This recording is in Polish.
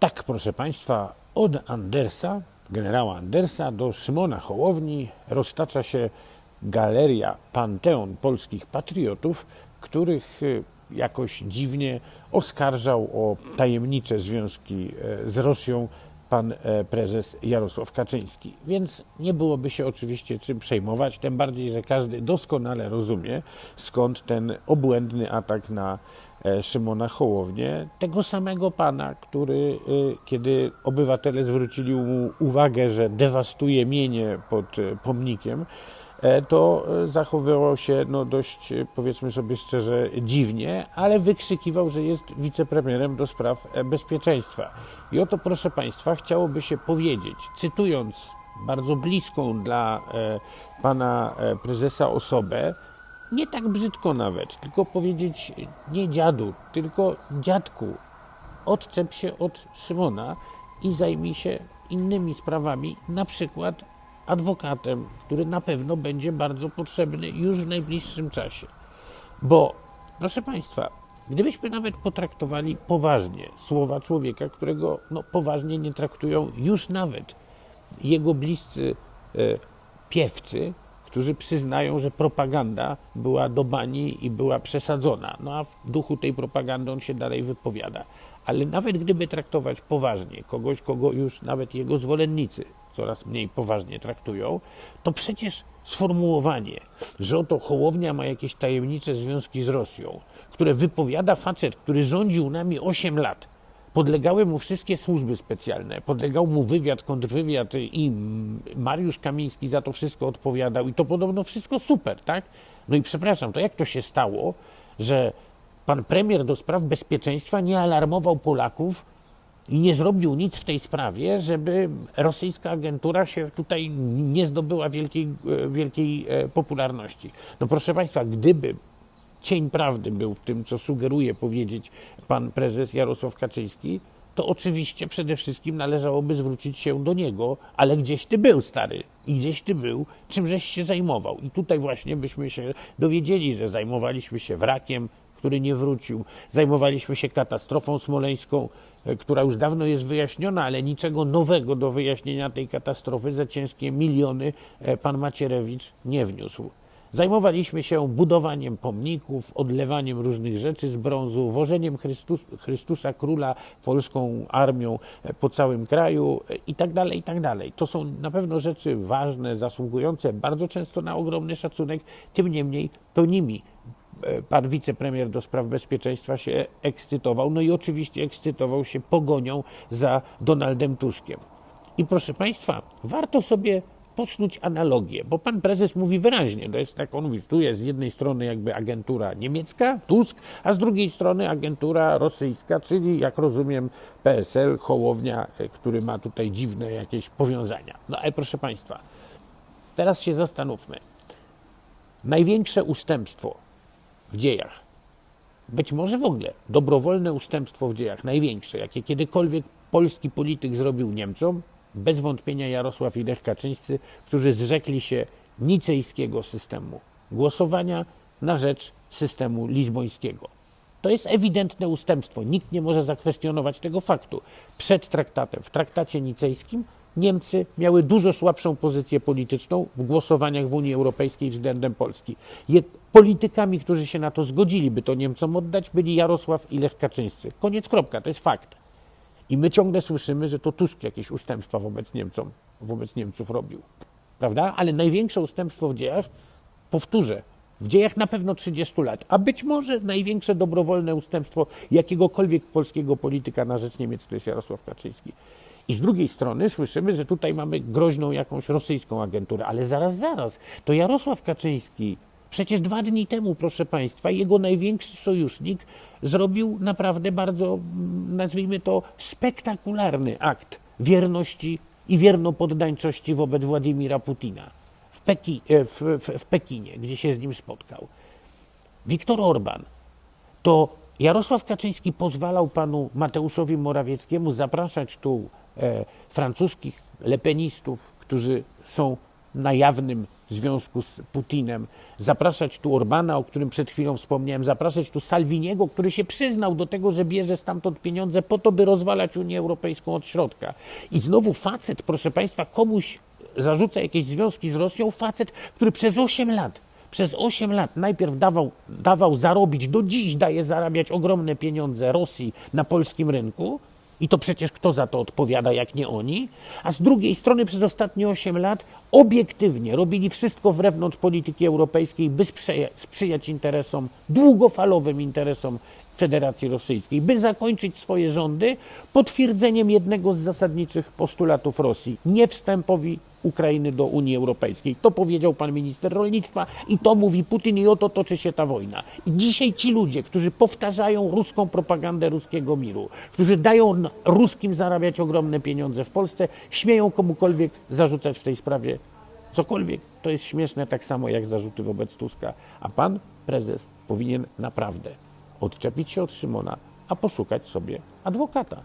Tak, proszę Państwa, od Andersa, generała Andersa do Szymona Hołowni roztacza się galeria Panteon polskich patriotów, których y, jakoś dziwnie oskarżał o tajemnicze związki e, z Rosją pan e, prezes Jarosław Kaczyński. Więc nie byłoby się oczywiście czym przejmować, tym bardziej, że każdy doskonale rozumie, skąd ten obłędny atak na Szymona Hołownię, tego samego pana, który, e, kiedy obywatele zwrócili mu uwagę, że dewastuje mienie pod e, pomnikiem, e, to e, zachowywał się no, dość, e, powiedzmy sobie szczerze, dziwnie, ale wykrzykiwał, że jest wicepremierem do spraw e, bezpieczeństwa. I oto, proszę Państwa, chciałoby się powiedzieć, cytując bardzo bliską dla e, pana e, prezesa osobę, nie tak brzydko nawet, tylko powiedzieć nie dziadu, tylko dziadku, odczep się od Szymona i zajmij się innymi sprawami, na przykład adwokatem, który na pewno będzie bardzo potrzebny już w najbliższym czasie. Bo, proszę Państwa, gdybyśmy nawet potraktowali poważnie słowa człowieka, którego no, poważnie nie traktują już nawet jego bliscy e, piewcy, którzy przyznają, że propaganda była do bani i była przesadzona. No a w duchu tej propagandy on się dalej wypowiada. Ale nawet gdyby traktować poważnie kogoś, kogo już nawet jego zwolennicy coraz mniej poważnie traktują, to przecież sformułowanie, że oto Hołownia ma jakieś tajemnicze związki z Rosją, które wypowiada facet, który rządził nami 8 lat, podlegały mu wszystkie służby specjalne, podlegał mu wywiad, kontrwywiad i Mariusz Kamiński za to wszystko odpowiadał i to podobno wszystko super, tak? No i przepraszam, to jak to się stało, że pan premier do spraw bezpieczeństwa nie alarmował Polaków i nie zrobił nic w tej sprawie, żeby rosyjska agentura się tutaj nie zdobyła wielkiej, e, wielkiej e, popularności. No proszę Państwa, gdyby cień prawdy był w tym, co sugeruje powiedzieć pan prezes Jarosław Kaczyński, to oczywiście przede wszystkim należałoby zwrócić się do niego, ale gdzieś ty był, stary, i gdzieś ty był, czymżeś się zajmował. I tutaj właśnie byśmy się dowiedzieli, że zajmowaliśmy się wrakiem, który nie wrócił, zajmowaliśmy się katastrofą smoleńską, e, która już dawno jest wyjaśniona, ale niczego nowego do wyjaśnienia tej katastrofy za ciężkie miliony e, pan Macierewicz nie wniósł. Zajmowaliśmy się budowaniem pomników, odlewaniem różnych rzeczy z brązu, wożeniem Chrystus, Chrystusa Króla polską armią e, po całym kraju e, i tak dalej, i tak dalej. To są na pewno rzeczy ważne, zasługujące bardzo często na ogromny szacunek, tym niemniej to nimi e, pan wicepremier do spraw bezpieczeństwa się ekscytował, no i oczywiście ekscytował się pogonią za Donaldem Tuskiem. I proszę Państwa, warto sobie posnuć analogię, bo pan prezes mówi wyraźnie, to jest tak, on mówi, tu jest z jednej strony jakby agentura niemiecka, Tusk, a z drugiej strony agentura rosyjska, czyli jak rozumiem PSL, Hołownia, e, który ma tutaj dziwne jakieś powiązania. No ale proszę Państwa, teraz się zastanówmy. Największe ustępstwo w dziejach, być może w ogóle dobrowolne ustępstwo w dziejach, największe, jakie kiedykolwiek polski polityk zrobił Niemcom, bez wątpienia Jarosław i Lech Kaczyńscy, którzy zrzekli się nicejskiego systemu głosowania na rzecz systemu lizbońskiego. To jest ewidentne ustępstwo. Nikt nie może zakwestionować tego faktu. Przed traktatem, w traktacie nicejskim, Niemcy miały dużo słabszą pozycję polityczną w głosowaniach w Unii Europejskiej względem Polski. Je, politykami, którzy się na to zgodzili, by to Niemcom oddać, byli Jarosław i Lech Kaczyńscy. Koniec, kropka, to jest fakt. I my ciągle słyszymy, że to Tusk jakieś ustępstwa wobec Niemcom, wobec Niemców robił. Prawda? Ale największe ustępstwo w dziejach, powtórzę, w dziejach na pewno 30 lat, a być może największe dobrowolne ustępstwo jakiegokolwiek polskiego polityka na rzecz Niemiec to jest Jarosław Kaczyński. I z drugiej strony słyszymy, że tutaj mamy groźną jakąś rosyjską agenturę, ale zaraz, zaraz, to Jarosław Kaczyński Przecież dwa dni temu, proszę Państwa, jego największy sojusznik zrobił naprawdę bardzo, mm, nazwijmy to, spektakularny akt wierności i wiernopoddańczości wobec Władimira Putina w, Peki, e, w, w, w Pekinie, gdzie się z nim spotkał. Viktor Orban to Jarosław Kaczyński pozwalał panu Mateuszowi Morawieckiemu zapraszać tu e, francuskich lepenistów, którzy są na jawnym związku z Putinem, zapraszać tu Orbana, o którym przed chwilą wspomniałem, zapraszać tu Salviniego, który się przyznał do tego, że bierze stamtąd pieniądze po to, by rozwalać Unię Europejską od środka. I znowu facet, proszę Państwa, komuś zarzuca jakieś związki z Rosją, facet, który przez 8 lat przez 8 lat najpierw dawał, dawał zarobić, do dziś daje zarabiać ogromne pieniądze Rosji na polskim rynku. I to przecież kto za to odpowiada, jak nie oni? A z drugiej strony przez ostatnie 8 lat obiektywnie robili wszystko wewnątrz polityki europejskiej, by sprzyjać, interesom, długofalowym interesom Federacji Rosyjskiej, by zakończyć swoje rządy potwierdzeniem jednego z zasadniczych postulatów Rosji nie wstępowi Ukrainy do Unii Europejskiej. To powiedział pan minister rolnictwa i to mówi Putin i oto toczy się ta wojna. I dzisiaj ci ludzie, którzy powtarzają ruską propagandę ruskiego miru, którzy dają ruskim zarabiać ogromne pieniądze w Polsce, śmieją komukolwiek zarzucać w tej sprawie cokolwiek. To jest śmieszne tak samo jak zarzuty wobec Tuska. A pan prezes powinien naprawdę odczepić się od Szymona, a poszukać sobie adwokata.